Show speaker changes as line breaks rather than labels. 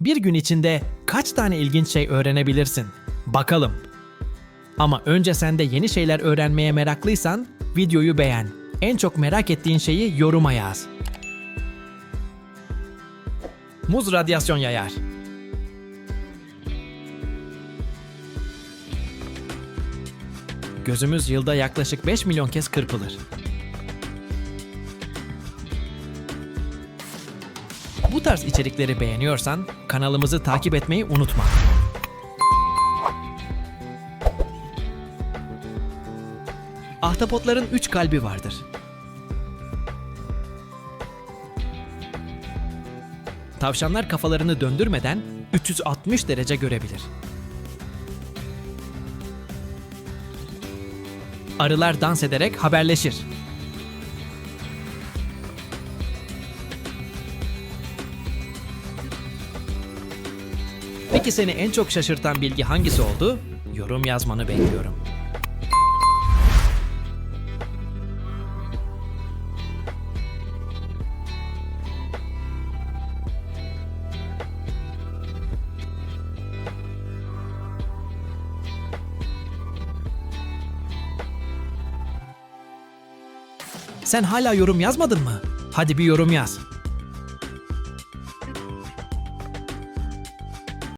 Bir gün içinde kaç tane ilginç şey öğrenebilirsin? Bakalım. Ama önce sen de yeni şeyler öğrenmeye meraklıysan videoyu beğen. En çok merak ettiğin şeyi yoruma yaz. Muz radyasyon yayar. Gözümüz yılda yaklaşık 5 milyon kez kırpılır. Bu tarz içerikleri beğeniyorsan kanalımızı takip etmeyi unutma. Ahtapotların 3 kalbi vardır. Tavşanlar kafalarını döndürmeden 360 derece görebilir. Arılar dans ederek haberleşir. Peki seni en çok şaşırtan bilgi hangisi oldu? Yorum yazmanı bekliyorum. Sen hala yorum yazmadın mı? Hadi bir yorum yaz.